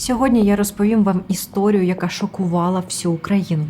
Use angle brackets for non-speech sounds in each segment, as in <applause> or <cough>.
Сьогодні я розповім вам історію, яка шокувала всю Україну.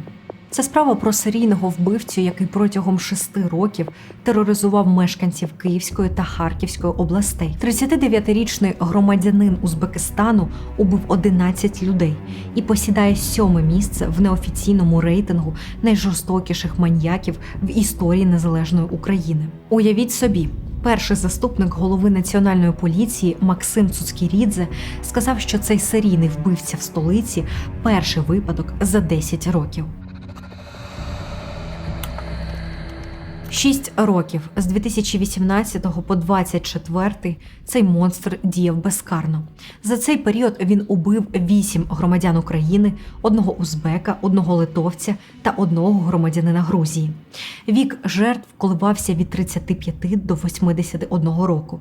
Це справа про серійного вбивцю, який протягом шести років тероризував мешканців Київської та Харківської областей. 39-річний громадянин Узбекистану убив 11 людей і посідає сьоме місце в неофіційному рейтингу найжорстокіших маньяків в історії незалежної України. Уявіть собі. Перший заступник голови національної поліції Максим Цуцькірідзе сказав, що цей серійний вбивця в столиці перший випадок за 10 років. Шість років з 2018 по 24 цей монстр діяв безкарно. За цей період він убив вісім громадян України, одного узбека, одного литовця та одного громадянина Грузії. Вік жертв коливався від 35 до 81 року.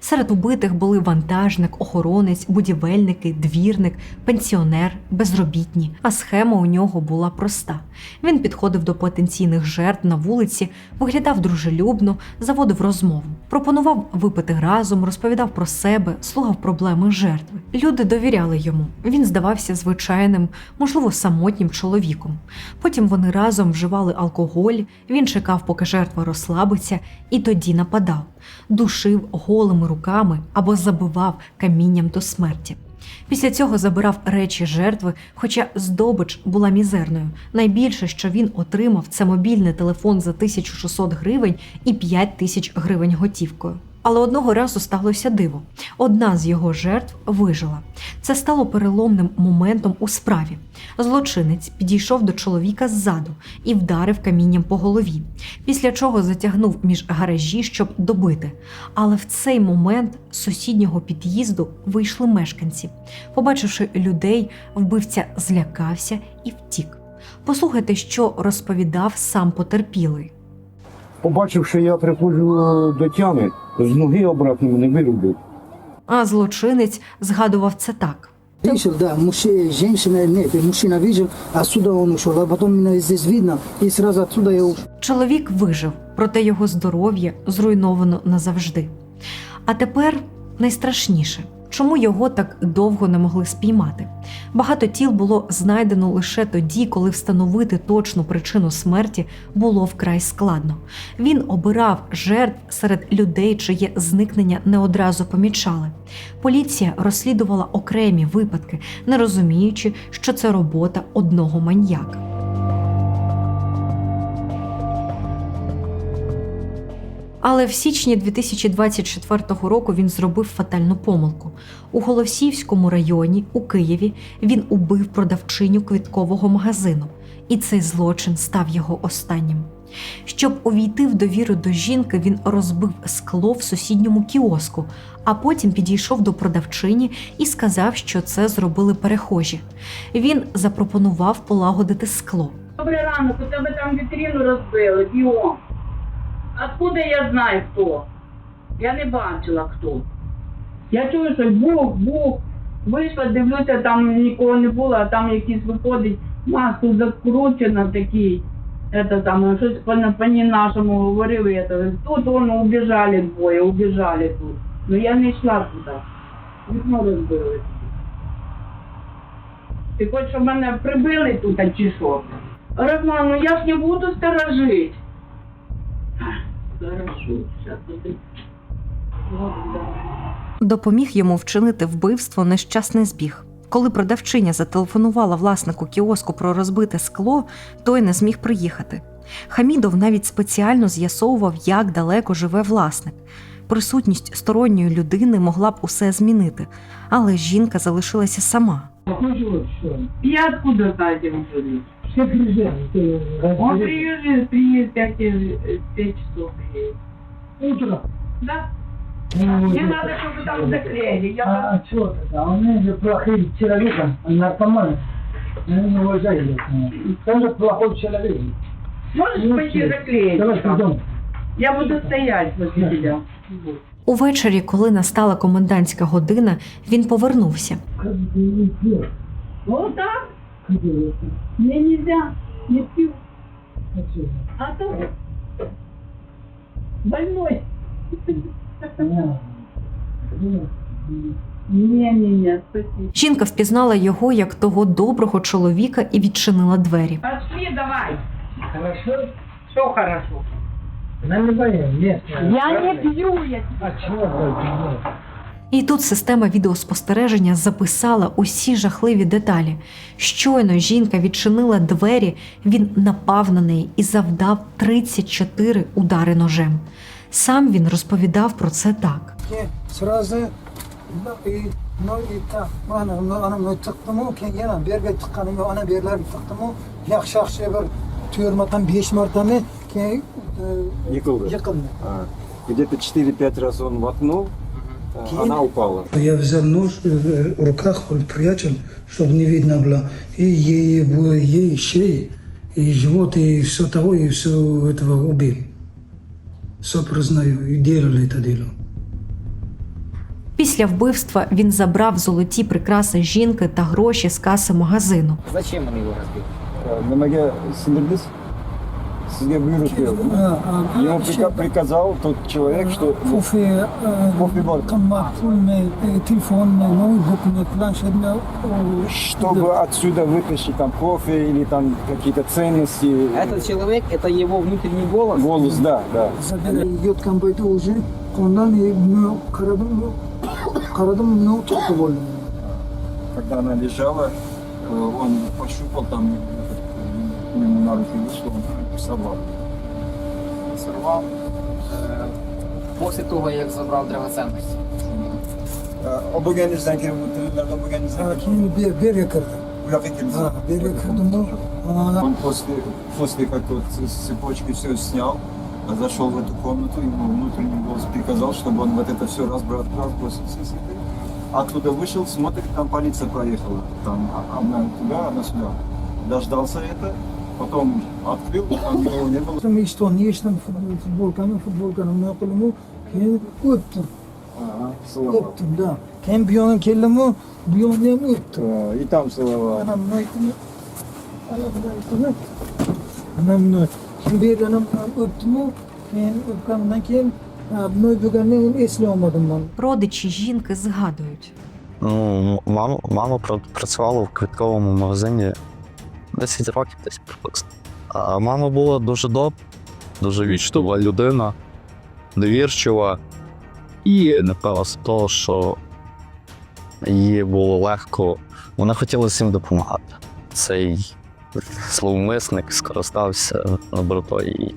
Серед убитих були вантажник, охоронець, будівельники, двірник, пенсіонер, безробітні. А схема у нього була проста. Він підходив до потенційних жертв на вулиці, виглядав дружелюбно, заводив розмову, пропонував випити разом, розповідав про себе, слухав проблеми жертви. Люди довіряли йому. Він здавався звичайним, можливо, самотнім чоловіком. Потім вони разом вживали алкоголь. Він чекав, поки жертва розслабиться, і тоді нападав, душив голими руками або забивав камінням до смерті. Після цього забирав речі жертви, хоча здобич була мізерною. Найбільше, що він отримав, це мобільний телефон за 1600 гривень і 5 тисяч гривень готівкою. Але одного разу сталося диво. Одна з його жертв вижила. Це стало переломним моментом у справі. Злочинець підійшов до чоловіка ззаду і вдарив камінням по голові, після чого затягнув між гаражі, щоб добити. Але в цей момент з сусіднього під'їзду вийшли мешканці. Побачивши людей, вбивця злякався і втік. Послухайте, що розповідав сам потерпілий. Побачив, що я приходжу до тями, з ноги обратно мене вирубив. А злочинець згадував це так. Вышел, да, мужчина, женщина, нет, мужчина видел, отсюда он ушел, а потом меня здесь видно, и сразу отсюда я ушел. Чоловік вижив, проте його здоров'я зруйновано назавжди. А тепер найстрашніше. Чому його так довго не могли спіймати? Багато тіл було знайдено лише тоді, коли встановити точну причину смерті було вкрай складно. Він обирав жертв серед людей, чиє зникнення не одразу помічали. Поліція розслідувала окремі випадки, не розуміючи, що це робота одного маньяка. Але в січні 2024 року він зробив фатальну помилку. У Голосіївському районі у Києві він убив продавчиню квіткового магазину, і цей злочин став його останнім. Щоб увійти в довіру до жінки, він розбив скло в сусідньому кіоску, а потім підійшов до продавчині і сказав, що це зробили перехожі. Він запропонував полагодити скло. Добрий ранок, у тебе там вітрину розбили, біом. Откуда я знаю хто? Я не бачила хто. Я чую, що бух, бух. Вийшла, дивлюся, там нікого не було, а там якийсь виходить, маску закручена такий. Это там щось по, по нашому говорили. Это. Тут вон убежали двоє, убежали тут. Ну я не йшла туди. Вікно розбили. Ти хочеш, щоб мене прибили тут, чи що? Роман, ну я ж не буду сторожить. Допоміг йому вчинити вбивство нещасний збіг. Коли продавчиня зателефонувала власнику кіоску про розбите скло, той не зміг приїхати. Хамідов навіть спеціально з'ясовував, як далеко живе власник. Присутність сторонньої людини могла б усе змінити, але жінка залишилася сама. Я откуда знаю, где он живет? Все приезжают, ты Он приезжает, приедет 5, 5 часов приедет Утро. Да? Ну, Мне вот. надо, чтобы там заклеили. Я А, а что тогда? Он же плохой человек, он наркоман. Я не уважаю его. Он же плохой человек. Можешь Ну, пойти всё. заклеить? Давай там? пойдем. Я буду стоять возле Да. тебя. Увечері, коли настала комендантська година, він повернувся. Как бы ты не пьешь? Вот так? Как бы это? Мне нельзя. Не пью. А чё? А то больной. Ні, ні, ні, спасибо. Жінка впізнала його як того доброго чоловіка і відчинила двері. Пошли давай. Хорошо? Все хорошо. Наливаем, нет. Я не пью, я А чего І тут система відеоспостереження записала усі жахливі деталі. Щойно жінка відчинила двері, він напав на неї і завдав 34 удари ножем. Сам він розповідав про це так. Bir keyin Yıkıldı. yiqildi А, Где-то 4-5 раз он воткнул, а, она упала. Я взял нож э, в руках, вот прячем, чтобы не видно было. И ей, было ей шеи, и живот, и все того, и все этого убил. Все признаю, и делали это дело. Після вбивства він забрав золоті прикраси жінки та гроші з каси магазину. Зачем он его разбил? Nimaga sindirdingiz? Sizga Buyruq berdi. Ему прика- приказал тот человек, что bor. qimmat pulni, telefonni, noutbukni, planshetni чтобы отсюда вытащить там кофе или там какие-то ценности. Этот человек, это его внутренний голос. Голос, да, да. yotgan payti уже qo'ldan qaradim qaradim no to'qib bo'ldim Когда она лежала, э, он пощупал там, э, ему на руки вышло, рисовал. Сорвав е, після того, як забрав драгоценності. O bo'lganingizdan keyin bu tillardan bo'lganingizdan keyin keyin ber berga kirdim bu keldi. Ha, berga kirdimu Он после, после как вот с цепочки все снял, а зашел в эту комнату, ему внутренний голос приказал, чтобы он вот это все разбрал, разбросил все цветы. Оттуда вышел, смотрит, там полиция проехала. Там а- одна туда, одна сюда. Дождался это, потом открыл, там никого не было. eshitdim eshitdim futbolkani futbolkani nima qildimu keyin o'tdim Ага, целовал. o'tdim да keyin bu yoqqa keldimu bu yoqni ham o'tdim Да, И там целовал. ana bunaqani ana bunaqani ana buni keyin bu yerdan ham o'tdimu keyin o'tgandan keyin buni bo'lganini eslay olmadim man Родичі жінки згадують. Ну, мама, мама пра- працювала в квітковому магазині 10 років десь приблизно. А мама була дуже добра, дуже вічлива людина, довірчива і напевно з того, що їй було легко. Вона хотіла всім допомагати. Цей зловмисник скористався добротою.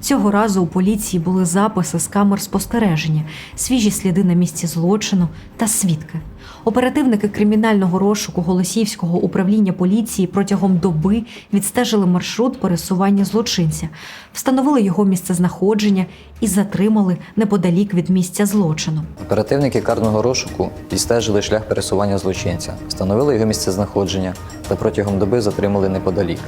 Цього разу у поліції були записи з камер спостереження, свіжі сліди на місці злочину та свідки. Оперативники кримінального розшуку Голосіївського управління поліції протягом доби відстежили маршрут пересування злочинця, встановили його місцезнаходження і затримали неподалік від місця злочину. Оперативники карного розшуку відстежили шлях пересування злочинця, встановили його місцезнаходження та протягом доби затримали неподалік.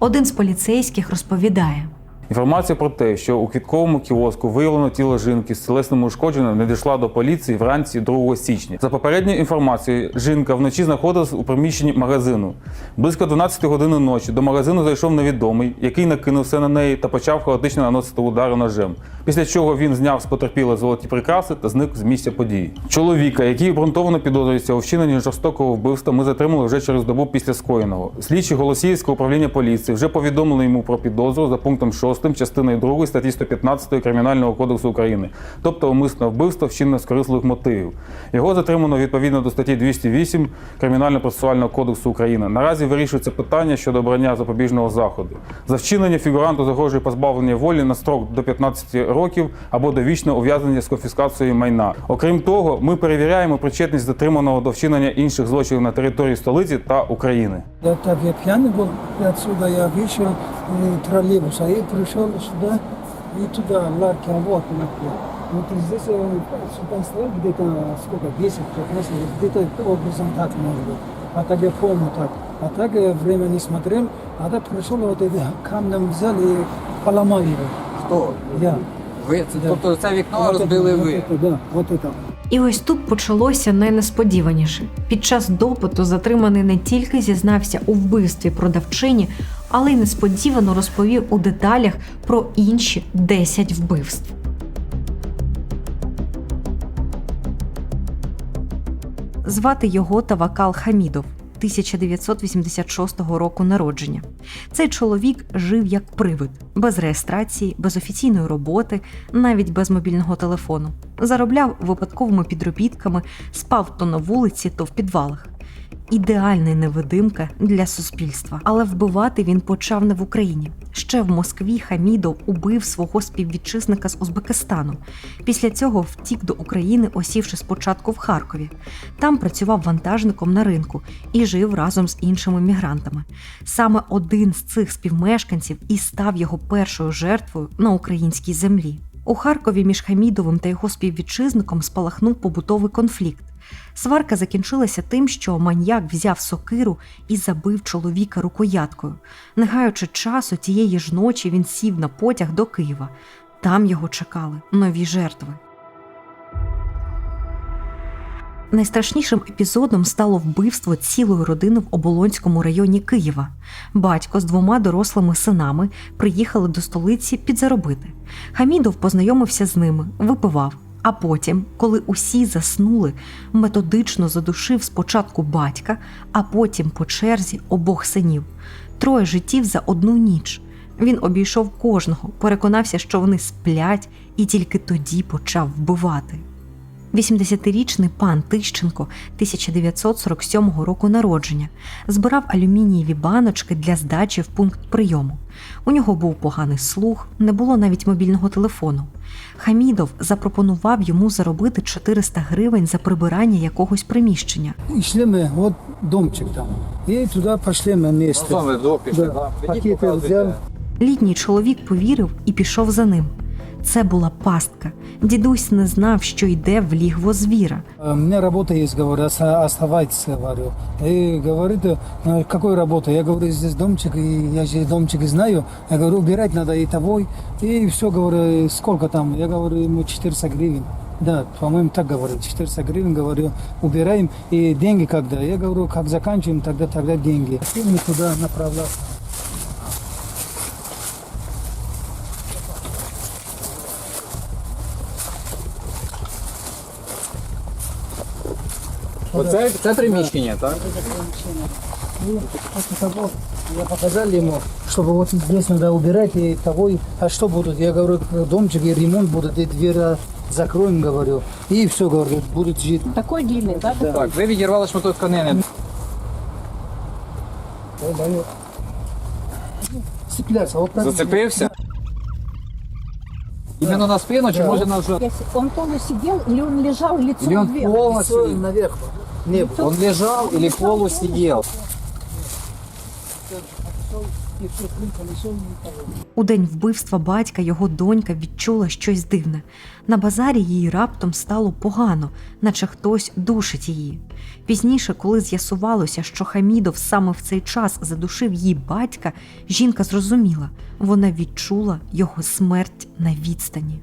Один з поліцейських розповідає. Інформація про те, що у квітковому кіоску виявлено тіло жінки з тілесним ушкодженням, надійшла до поліції вранці 2 січня. За попередньою інформацією, жінка вночі знаходилась у приміщенні магазину. Близько 12 години ночі до магазину зайшов невідомий, який накинувся на неї та почав хаотично наносити удари ножем. Після чого він зняв з потерпілої золоті прикраси та зник з місця події. Чоловіка, який обґрунтовано підозрюється у вчиненні жорстокого вбивства, ми затримали вже через добу після скоєного. Слідчі Голосіївського управління поліції вже повідомили йому про підозру за пунктом 6 частиною 2 статті 115 Кримінального кодексу України, тобто умисне вбивство вчинене з корисливих мотивів. Його затримано відповідно до статті 208 Кримінально-процесуального кодексу України. Наразі вирішується питання щодо обрання запобіжного заходу. За вчинення фігуранту загрожує позбавлення волі на строк до 15 років або довічне ув'язнення з конфіскацією майна. Окрім того, ми перевіряємо причетність затриманого до вчинення інших злочинів на території столиці та України. Я так я пьяный был, и отсюда я вышел и троллейбуса и пришел сюда и туда ларки вот Вот здесь э, сюда стоит где-то сколько, 10, 15, где-то образом так может быть. А так я помню так. А так я время не смотрел, а так пришел вот эти камнем взял и поломал его. Хто? Я. Ви? Це, Да. Тобто це вікно Вот розбили это, ви. Вот это, да, вот это. І ось тут почалося найнесподіваніше. Під час допиту затриманий не тільки зізнався у вбивстві продавчині, але й несподівано розповів у деталях про інші 10 вбивств. Звати його Тавакал Хамідов. 1986 року народження. Цей чоловік жив як привид, без реєстрації, без офіційної роботи, навіть без мобільного телефону. Заробляв випадковими підробітками, спав то на вулиці, то в підвалах. Ідеальний невидимка для суспільства, але вбивати він почав не в Україні. Ще в Москві Хамідов убив свого співвітчизника з Узбекистану. Після цього втік до України, осівши спочатку в Харкові. Там працював вантажником на ринку і жив разом з іншими мігрантами. Саме один з цих співмешканців і став його першою жертвою на українській землі. У Харкові між Хамідовим та його співвітчизником спалахнув побутовий конфлікт. Сварка закінчилася тим, що маньяк взяв сокиру і забив чоловіка рукояткою. Не гаючи часу, тієї ж ночі він сів на потяг до Києва. Там його чекали нові жертви. Найстрашнішим епізодом стало вбивство цілої родини в Оболонському районі Києва. Батько з двома дорослими синами приїхали до столиці підзаробити. Хамідов познайомився з ними, випивав. А потім, коли усі заснули, методично задушив спочатку батька, а потім по черзі обох синів. Троє життів за одну ніч. Він обійшов кожного, переконався, що вони сплять, і тільки тоді почав вбивати. 80-річний пан Тищенко 1947 року народження збирав алюмінієві баночки для здачі в пункт прийому. У нього був поганий слух, не було навіть мобільного телефону. Хамідов запропонував йому заробити 400 гривень за прибирання якогось приміщення. И шли мы, вот домчик там. И туда пошли мы вместе. Да, пакеты взял. Літній чоловік повірив і пішов за ним. Це була пастка. Дідусь не знав, що йде в лігво звіра. У меня работа есть, говорю, оста- оставайтесь, говорю. И говорит, «Э, какой работа? Я говорю, здесь домчик, и я же домчик знаю. Я говорю, убирать надо и того. И все, говорю, сколько там? Я говорю, ему 400 гривен. Да, по-моему, так говорю, 400 гривен, говорю, убираем. И деньги когда? Я говорю, как заканчиваем, тогда, тогда деньги. И туда направляем. Оце це приміщення, так? Ну, после того я показал ему, чтобы вот здесь надо убирать и того. и- А что будут? Я говорю, домчик и ремонт будут, и дверь закроем, говорю. И все, говорю, будут жить. Такой длинный, да? Так, ви відірвали шматок тканини. Цепляться. Вот так. Зацепився? Іменно на спину чи може на вже? Он полностью сидел или он лежал лицом Или он вверх? Лицо полностью, наверх. Не, он лежал или полусидел? У день вбивства батька його донька відчула щось дивне. На базарі їй раптом стало погано, наче хтось душить її. Пізніше, коли з'ясувалося, що Хамідов саме в цей час задушив її батька, жінка зрозуміла, вона відчула його смерть на відстані.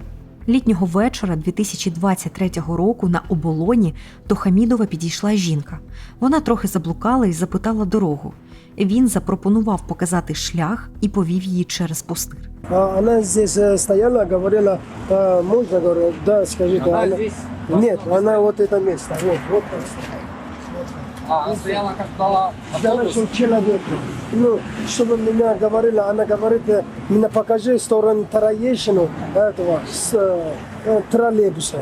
Літнього вечора 2023 року на оболоні до Хамідова підійшла жінка. Вона трохи заблукала і запитала дорогу. Він запропонував показати шлях і повів її через пустир. А Она здесь э, стояла, говорила, «А, можно, говорю, да, скажіть. Вона... Ні, вона от це вот это вот, вот. А, стояла як дала Я нашел человека. Ну, чтобы меня говорила, она говорит, э, меня покажи сторону Троещину этого, с э, э, троллейбуса.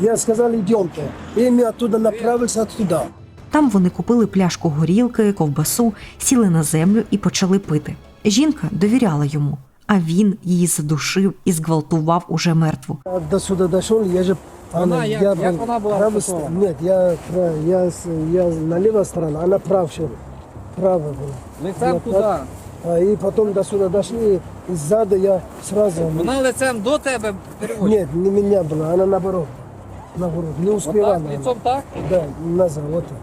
Я сказал, идемте. И мы оттуда направился оттуда. Там вони купили пляшку горілки, ковбасу, сіли на землю і почали пити. Жінка довіряла йому, а він її задушив і зґвалтував уже мертву. А До сюда дошел, я же... Она, я- я як был вона була правой вписана? стороны. Нет, я, пра- я, с- я на левой стороне, она правша. Правая была. Лицем Я туди. прав- А, и потом до сюда дошли, и сзади я сразу... Вона лицем до тебе переводить. Нет, не меня была, она наоборот. Наоборот, не успевала. Отак, она. лицом так? Да, назад, вот так.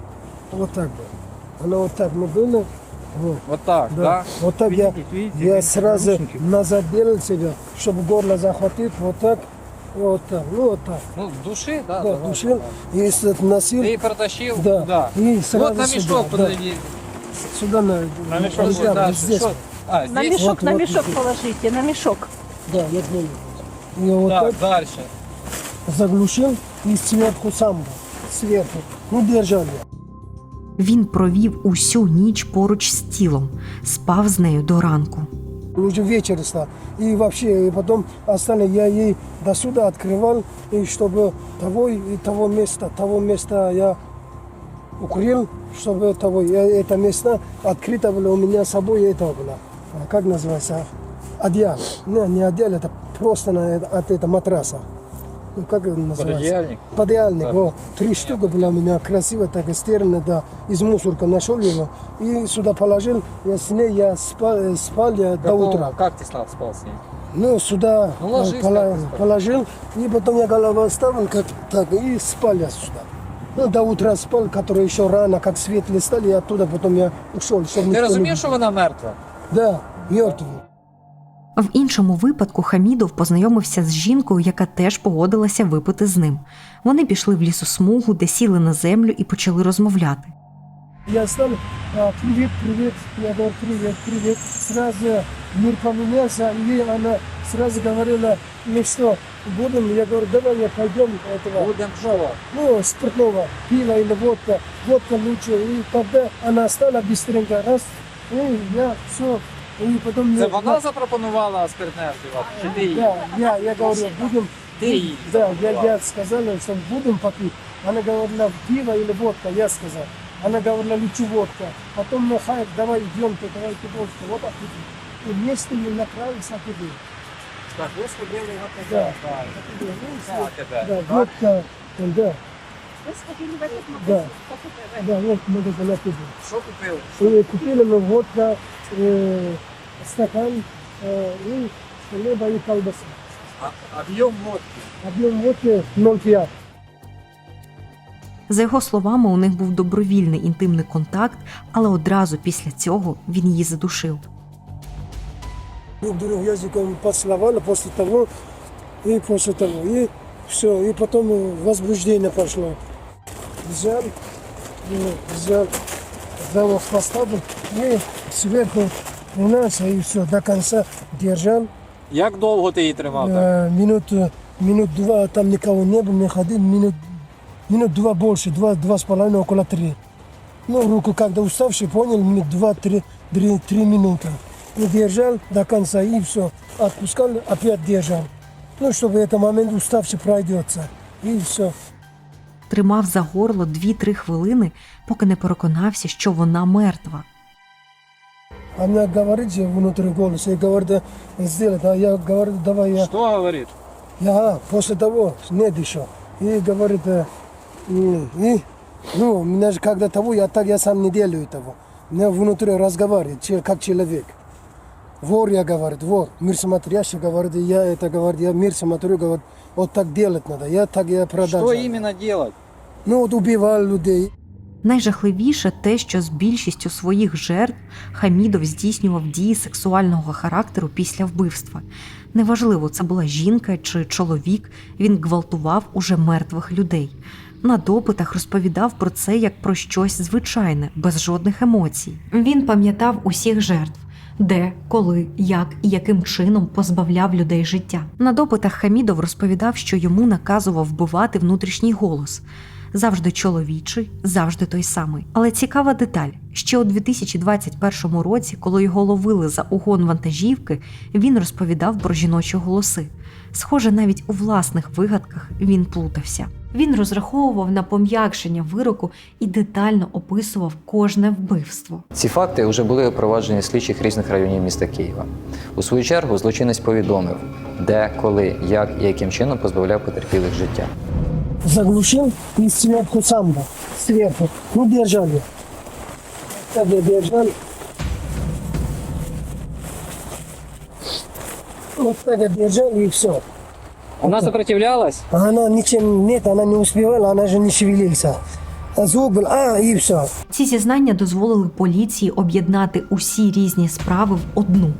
Вот так было. Она вот так мы были. Вот, Вот так, да. да? Вот так я, я сразу назад делал себя, чтобы горло захватить, вот так, и вот так, ну вот так. Ну, души, да? Да, давай, душил, давай. и с- носил, Ти її да, Да. и сразу Вот на сюда, мешок да, сюда на, На мешок вот да, вот здесь? А, На здесь? мешок, Вот, на вот, мешок вот. положите, на мешок. да, я понял. И вот Так, так дальше. заглушил, и сверху сам, сверху, Ну, держали. Він провів усю ніч поруч з тілом, спав з нею до ранку Уже вечер стал. И вообще, и потом остальные я ей до сюда открывал, и чтобы того и того места, того места я укрыл, чтобы того, я, это место открыто было у меня с собой, это было, а, как называется, одеяло. Не, не одеяло, это просто на, это- от этого матраса. Ну, как это называется? Пододеяльник? Подеяльник, вот. Три штуки было у меня красиво, так стерно, да. Из мусорка нашел его и сюда положил. Я с ней я спал, э, спал я до утра. Как ты стал спал с ней? Ну, сюда Ну, ложись э, пола- положил, и потом я голову оставил, как так, и спал я сюда. Ну, до утра спал, который еще рано, как светлые стали, и оттуда потом я ушел. Чтобы Ти никто не- що вона мертва? Да, мертвый. В іншому випадку Хамідов познайомився з жінкою, яка теж погодилася випити з ним. Вони пішли в лісосмугу, де сіли на землю і почали розмовляти. Я стал, а, привет, привет, я говорю, привет, привет. Сразу мир поменялся, и она сразу говорила, ну что, будем, я говорю, давай я пойдем этого. Будем що? ну, спиртного, пива или водка, водка лучше. И тогда она стала быстренько, раз, и я все, и потом... Це я- вона запропонувала спиртне вживати? Чи ти її? Да, я, я говорю, будем... Ты ей Да, я, я сказала, что будем попить. Она говорила, пиво или водка, я сказал. Она говорила, лучше водка. Потом на хайп, давай идем, ты давай ты водку, вот так идем. И вместе мы направились на тебе. Так, ви сходили на Да. тебе. Ну, А, тебе. Да, водка, да, Вы сходили в этот Да. магазин, покупали. да, вот мы на тебе. Що купили? И купили мы водка, э, стакан э, и хлеба и колбаса. А- Об'єм водки. Объем водки 0,5. За його словами, у них був добровільний інтимний контакт, але одразу після цього він її задушив. Друг друга языком поцеловали после того, и после того, и все, и потом э, возбуждение пошло. Взял, э, взял, замок поставил, и сверху у нас, и все, до конца держал. Як довго ти її тримав? так? Э, минут, минут два, там никого не было, не ходил, минут, минут два больше, два, два с половиной, около три. Ну, руку когда уставший, понял, минут два, три, три, три минуты. И держал до конца, и все. Отпускал, опять держал. Ну, чтобы этот момент уставший пройдется. И все. Тримав за горло 2-3 хвилини, поки не переконався, що вона мертва. А мне говорит же внутренний голос, и говорит, да, а я говорю, давай я. Що говорить? Я а, после того не дышал. И говорит, э, и, и, ну, меня же когда того, я так я сам не делаю того. Меня внутри разговаривает, как человек. Вор, я говорит, вор, мир смотрящий, говорит, я это говорит, я мир смотрю, говорит, вот так делать надо, я так я продолжал. Що іменно делать? Ну, вот убивал людей. Найжахливіше те, що з більшістю своїх жертв Хамідов здійснював дії сексуального характеру після вбивства. Неважливо, це була жінка чи чоловік, він гвалтував уже мертвих людей. На допитах розповідав про це як про щось звичайне, без жодних емоцій. Він пам'ятав усіх жертв. Де, коли, як і яким чином позбавляв людей життя. На допитах Хамідов розповідав, що йому наказував вбивати внутрішній голос завжди чоловічий, завжди той самий. Але цікава деталь: ще у 2021 році, коли його ловили за угон вантажівки, він розповідав про жіночі голоси. Схоже, навіть у власних вигадках він плутався. Він розраховував на пом'якшення вироку і детально описував кожне вбивство. Ці факти вже були опроваджені слідчих різних районів міста Києва. У свою чергу злочинець повідомив, де, коли, як і яким чином позбавляв потерпілих життя. Заглушил и сверху сам был, сверху. Ну, держали. Так я держал. Вот так я держал и все. Вона сопротивлялась? А Она ничем нет, она не успевала, она же не шевелился. А звук был, а, и все. Ці зізнання дозволили поліції об'єднати усі різні справи в одну.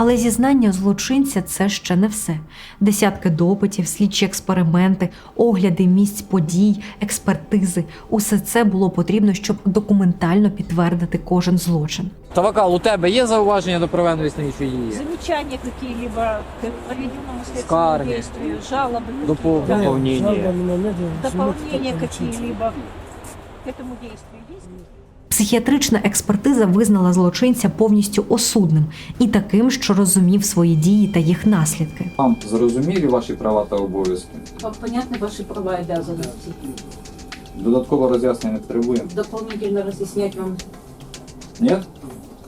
Але зізнання злочинця це ще не все. Десятки допитів, слідчі експерименти, огляди місць подій, експертизи усе це було потрібно, щоб документально підтвердити кожен злочин. Тавакал, у тебе є зауваження до проведеної слідчої дії? Замечания какие-либо к проведенному следственному Скарги. действию, жалобы Допов- какие-либо, дополнения. Какие-либо. к этому действию? Психіатрична експертиза визнала злочинця повністю осудним і таким, що розумів свої дії та їх наслідки. Вам зрозумілі ваші права та обов'язки? Вам понятны ваши права и обязанности? Додаткове роз'яснення не потребуємо? Дополнительно разъяснять вам Ні?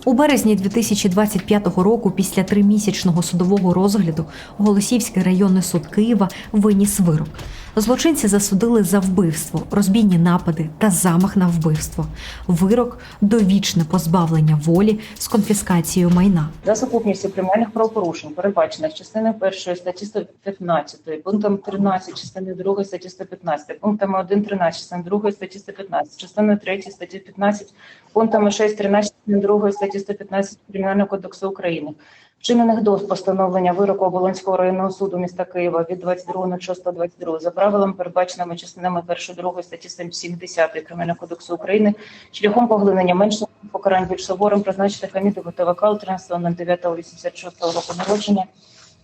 У березні 2025 року, після тримісячного судового розгляду, Голосівський районний суд Києва виніс вирок. Злочинці засудили за вбивство, розбійні напади та замах на вбивство. Вирок довічне позбавлення волі з конфіскацією майна. За сукупністю кримінальних правопорушень, передбачених частиною 1 статті 115, пунктом 13 частини 2 статті 115, пунктами 1, 13 частини 2 статті 115, частиною 3 статті 15, пунктами 6, 13 частини 2 статті 115 Кримінального кодексу України, вчинених до постановлення вироку Оболонського районного суду міста Києва від 22.06.22 за правилами, передбаченими частинами 1, 2 статті 70 Кримінального кодексу України, шляхом поглинення менших покарань більш суворим призначити Хамідову ТВК у 13.09.86 року народження,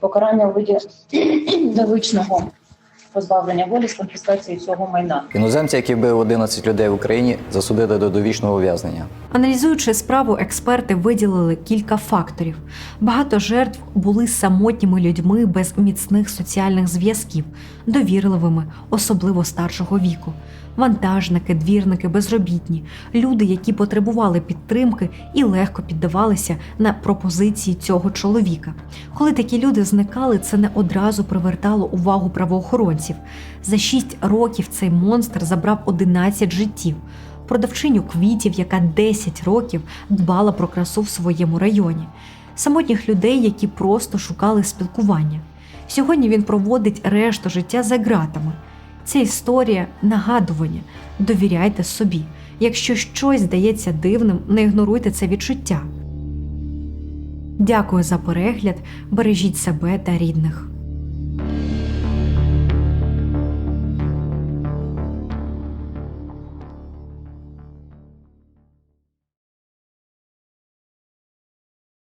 покарання у виді <clears throat> довічного позбавлення волі з конфіскацією цього майна. Іноземці, які вбив 11 людей в Україні, засудили до довічного ув'язнення. Аналізуючи справу, експерти виділили кілька факторів. Багато жертв були самотніми людьми без міцних соціальних зв'язків, довірливими, особливо старшого віку. Вантажники, двірники, безробітні, люди, які потребували підтримки і легко піддавалися на пропозиції цього чоловіка. Коли такі люди зникали, це не одразу привертало увагу правоохоронців. За шість років цей монстр забрав 11 життів продавчиню квітів, яка 10 років дбала про красу в своєму районі, самотніх людей, які просто шукали спілкування. Сьогодні він проводить решту життя за ґратами. Ця історія нагадування. Довіряйте собі. Якщо щось здається дивним, не ігноруйте це відчуття. Дякую за перегляд. Бережіть себе та рідних.